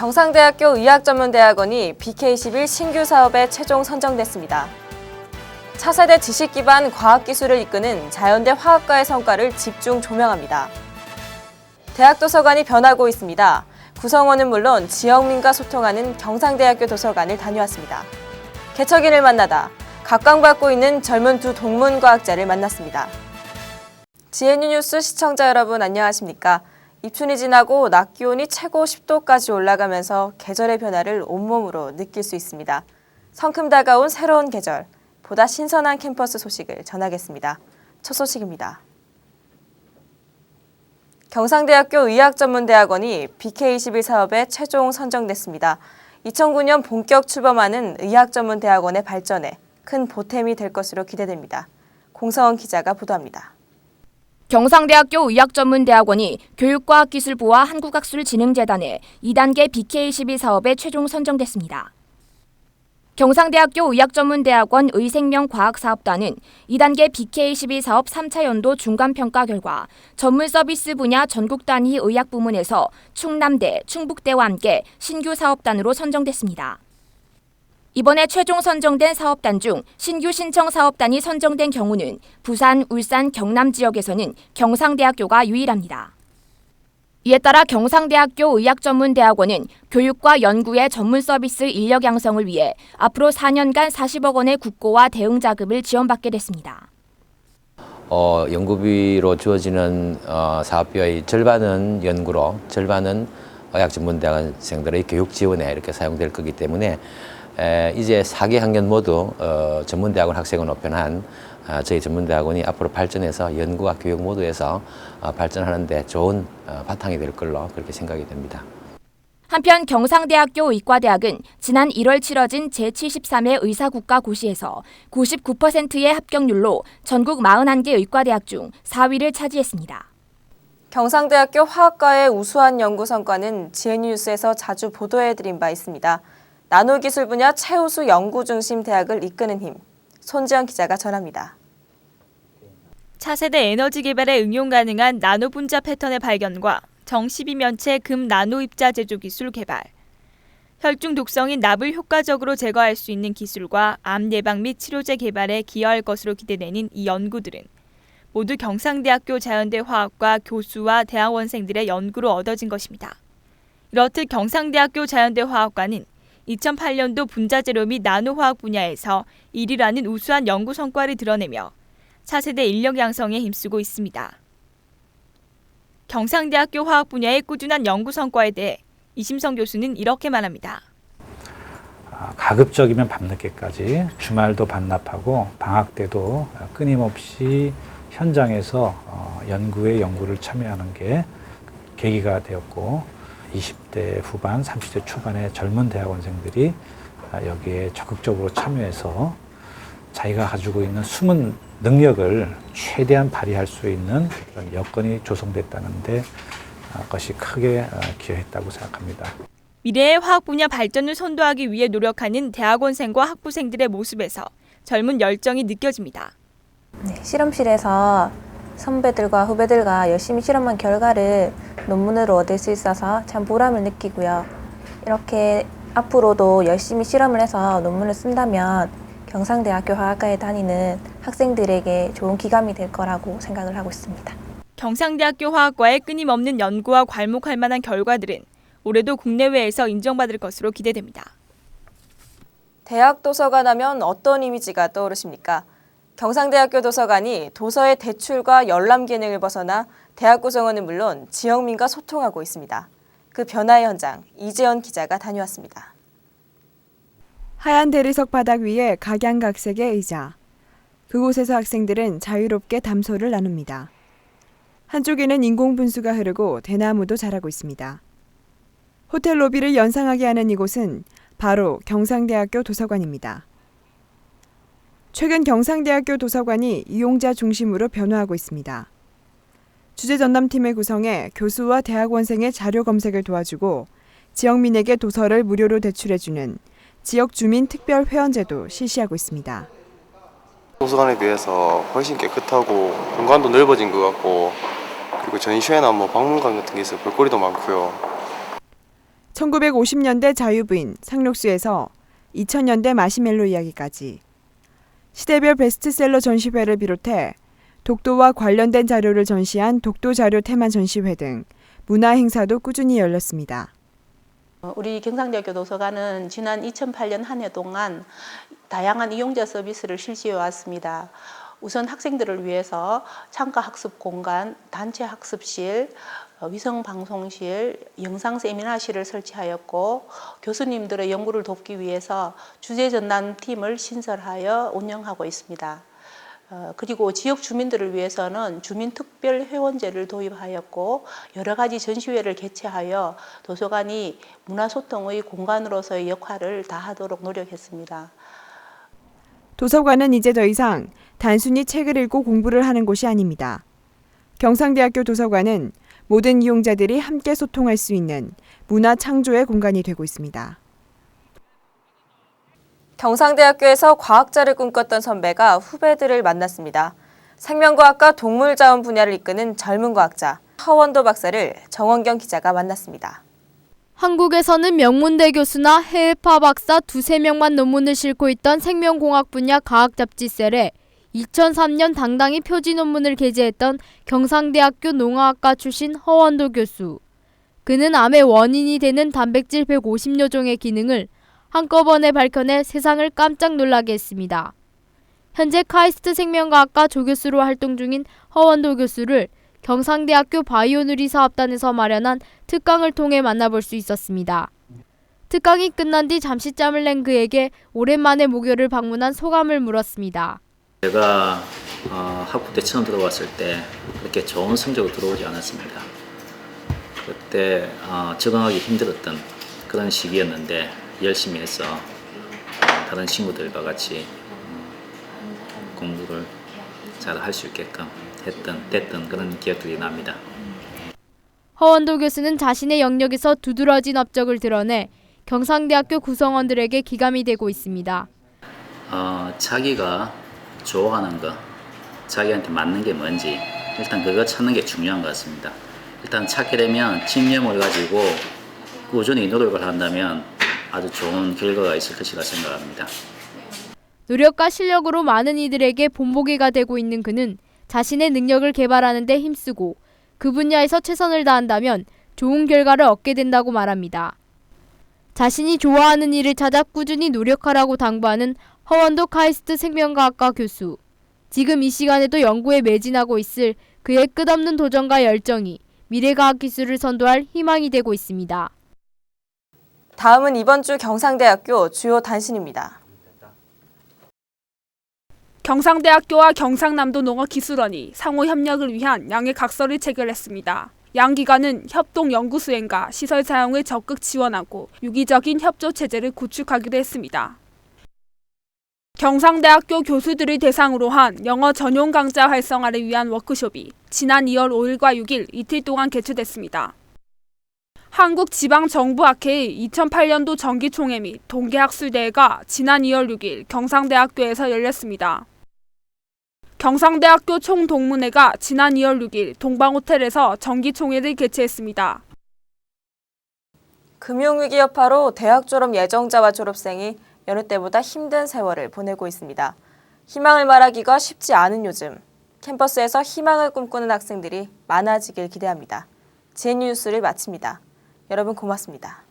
경상대학교 의학전문대학원이 BK11 신규 사업에 최종 선정됐습니다. 차세대 지식 기반 과학 기술을 이끄는 자연대 화학과의 성과를 집중 조명합니다. 대학 도서관이 변하고 있습니다. 구성원은 물론 지역민과 소통하는 경상대학교 도서관을 다녀왔습니다. 개척인을 만나다 각광받고 있는 젊은 두 동문 과학자를 만났습니다. GNU 뉴스 시청자 여러분 안녕하십니까? 입춘이 지나고 낮 기온이 최고 10도까지 올라가면서 계절의 변화를 온몸으로 느낄 수 있습니다. 성큼 다가온 새로운 계절, 보다 신선한 캠퍼스 소식을 전하겠습니다. 첫 소식입니다. 경상대학교 의학전문대학원이 BK21 사업에 최종 선정됐습니다. 2009년 본격 출범하는 의학전문대학원의 발전에 큰 보탬이 될 것으로 기대됩니다. 공성원 기자가 보도합니다. 경상대학교 의학전문대학원이 교육과학기술부와 한국학술진흥재단의 2단계 BK12 사업에 최종 선정됐습니다. 경상대학교 의학전문대학원 의생명과학사업단은 2단계 BK12 사업 3차 연도 중간평가 결과 전문 서비스 분야 전국 단위 의학 부문에서 충남대, 충북대와 함께 신규 사업단으로 선정됐습니다. 이번에 최종 선정된 사업단 중 신규 신청 사업단이 선정된 경우는 부산, 울산, 경남 지역에서는 경상대학교가 유일합니다. 이에 따라 경상대학교 의학전문대학원은 교육과 연구의 전문 서비스 인력 양성을 위해 앞으로 4년간 40억 원의 국고와 대응 자금을 지원받게 됐습니다. 어, 연구비로 주어지는 어, 사업비의 절반은 연구로, 절반은 의학전문대학생들의 교육 지원에 이렇게 사용될 거기 때문에 에, 이제 4개 학년 모두 어, 전문대학원 학생을 높여한 아, 저희 전문대학원이 앞으로 발전해서 연구와 교육 모두에서 어, 발전하는데 좋은 어, 바탕이 될 걸로 그렇게 생각이 됩니다. 한편 경상대학교 의과대학은 지난 1월 치러진 제73회 의사국가고시에서 99%의 합격률로 전국 41개 의과대학 중 4위를 차지했습니다. 경상대학교 화학과의 우수한 연구 성과는 GNU 뉴스에서 자주 보도해드린 바 있습니다. 나노기술 분야 최우수 연구 중심 대학을 이끄는 힘, 손지영 기자가 전합니다. 차세대 에너지 개발에 응용 가능한 나노 분자 패턴의 발견과 정십이면체 금 나노 입자 제조 기술 개발, 혈중 독성인 납을 효과적으로 제거할 수 있는 기술과 암 예방 및 치료제 개발에 기여할 것으로 기대되는 이 연구들은 모두 경상대학교 자연대 화학과 교수와 대학원생들의 연구로 얻어진 것입니다. 이렇듯 경상대학교 자연대 화학과는 2008년도 분자재료 및 나노화학 분야에서 1위라는 우수한 연구 성과를 드러내며 차세대 인력 양성에 힘쓰고 있습니다. 경상대학교 화학 분야의 꾸준한 연구 성과에 대해 이심성 교수는 이렇게 말합니다. 아, 가급적이면 밤늦게까지 주말도 반납하고 방학 때도 끊임없이 현장에서 어, 연구에 연구를 참여하는 게 계기가 되었고 20대 후반, 30대 초반의 젊은 대학원생들이 아, 여기에 적극적으로 참여해서 자기가 가지고 있는 숨은 능력을 최대한 발휘할 수 있는 그런 여건이 조성됐다는데 아, 것이 크게 어, 기여했다고 생각합니다. 미래의 화학 분야 발전을 선도하기 위해 노력하는 대학원생과 학부생들의 모습에서 젊은 열정이 느껴집니다. 네, 실험실에서 선배들과 후배들과 열심히 실험한 결과를 논문으로 얻을 수 있어서 참 보람을 느끼고요. 이렇게 앞으로도 열심히 실험을 해서 논문을 쓴다면 경상대학교 화학과에 다니는 학생들에게 좋은 기감이 될 거라고 생각을 하고 있습니다. 경상대학교 화학과의 끊임없는 연구와 괄목할 만한 결과들은 올해도 국내외에서 인정받을 것으로 기대됩니다. 대학 도서관 하면 어떤 이미지가 떠오르십니까? 경상대학교 도서관이 도서의 대출과 열람 기능을 벗어나 대학 구성원은 물론 지역민과 소통하고 있습니다. 그 변화의 현장 이재현 기자가 다녀왔습니다. 하얀 대리석 바닥 위에 각양각색의 의자. 그곳에서 학생들은 자유롭게 담소를 나눕니다. 한쪽에는 인공 분수가 흐르고 대나무도 자라고 있습니다. 호텔 로비를 연상하게 하는 이곳은 바로 경상대학교 도서관입니다. 최근 경상대학교 도서관이 이용자 중심으로 변화하고 있습니다. 주제 전담팀을 구성해 교수와 대학원생의 자료 검색을 도와주고 지역민에게 도서를 무료로 대출해주는 지역 주민 특별 회원제도 실시하고 있습니다. 도서관에 비해서 훨씬 깨끗하고 공간도 넓어진 것 같고 그리고 전시회나 뭐 박물관 같은 게 있어 볼거리도 많고요. 1950년대 자유부인 상록수에서 2000년대 마시멜로 이야기까지 시대별 베스트셀러 전시회를 비롯해 독도와 관련된 자료를 전시한 독도 자료 테마 전시회 등 문화 행사도 꾸준히 열렸습니다. 어, 우리 경상대학교 도서관은 지난 2008년 한 해 동안 다양한 이용자 서비스를 실시해 왔습니다. 우선 학생들을 위해서 창가 학습 공간, 단체 학습실, 어, 위성 방송실, 영상 세미나실을 설치하였고 교수님들의 연구를 돕기 위해서 주제 전담 팀을 신설하여 운영하고 있습니다. 어, 그리고 지역 주민들을 위해서는 주민 특별 회원제를 도입하였고 여러 가지 전시회를 개최하여 도서관이 문화 소통의 공간으로서의 역할을 다하도록 노력했습니다. 도서관은 이제 더 이상 단순히 책을 읽고 공부를 하는 곳이 아닙니다. 경상대학교 도서관은 모든 이용자들이 함께 소통할 수 있는 문화 창조의 공간이 되고 있습니다. 경상대학교에서 과학자를 꿈꿨던 선배가 후배들을 만났습니다. 생명과학과 동물자원 분야를 이끄는 젊은 과학자 허원도 박사를 정원경 기자가 만났습니다. 한국에서는 명문대 교수나 해외파 박사 두세 명만 논문을 싣고 있던 생명공학 분야 과학 잡지 셀에 2003년 당당히 표지 논문을 게재했던 경상대학교 농화학과 출신 허원도 교수. 그는 암의 원인이 되는 단백질 150여 종의 기능을 한꺼번에 밝혀내 세상을 깜짝 놀라게 했습니다. 현재 카이스트 생명과학과 조교수로 활동 중인 허원도 교수를 경상대학교 바이오누리 사업단에서 마련한 특강을 통해 만나볼 수 있었습니다. 특강이 끝난 뒤 잠시 짬을 낸 그에게 오랜만에 모교를 방문한 소감을 물었습니다. 제가 어, 학부 때 처음 들어왔을 때 그렇게 좋은 성적으로 들어오지 않았습니다. 그때 어, 적응하기 힘들었던 그런 시기였는데 열심히 해서 어, 다른 친구들과 같이 음, 공부를 잘 할 수 있게끔 했던 됐던 그런 기억들이 납니다. 허원도 교수는 자신의 영역에서 두드러진 업적을 드러내 경상대학교 구성원들에게 기감이 되고 있습니다. 어, 자기가 좋아하는 거, 자기한테 맞는 게 뭔지 일단 그거 찾는 게 중요한 것 같습니다. 일단 찾게 되면 집념을 가지고 꾸준히 노력을 한다면 아주 좋은 결과가 있을 것이라 생각합니다. 노력과 실력으로 많은 이들에게 본보기가 되고 있는 그는 자신의 능력을 개발하는 데 힘쓰고 그 분야에서 최선을 다한다면 좋은 결과를 얻게 된다고 말합니다. 자신이 좋아하는 일을 찾아 꾸준히 노력하라고 당부하는 허원도 카이스트 생명과학과 교수. 지금 이 시간에도 연구에 매진하고 있을 그의 끝없는 도전과 열정이 미래과학 기술을 선도할 희망이 되고 있습니다. 다음은 이번 주 경상대학교 주요 단신입니다. 경상대학교와 경상남도 농어기술원이 상호 협력을 위한 양해 각서를 체결했습니다. 양 기관은 협동 연구 수행과 시설 사용을 적극 지원하고 유기적인 협조 체제를 구축하기로 했습니다. 경상대학교 교수들을 대상으로 한 영어 전용 강좌 활성화를 위한 워크숍이 지난 2월 5일과 6일 이틀 동안 개최됐습니다. 한국지방정부학회의 2008년도 정기총회 및 동계학술대회가 지난 2월 6일 경상대학교에서 열렸습니다. 경상대학교 총동문회가 지난 2월 6일 동방호텔에서 정기총회를 개최했습니다. 금융위기 여파로 대학 졸업 예정자와 졸업생이 여느 때보다 힘든 세월을 보내고 있습니다. 희망을 말하기가 쉽지 않은 요즘 캠퍼스에서 희망을 꿈꾸는 학생들이 많아지길 기대합니다. 제 뉴스를 마칩니다. 여러분 고맙습니다.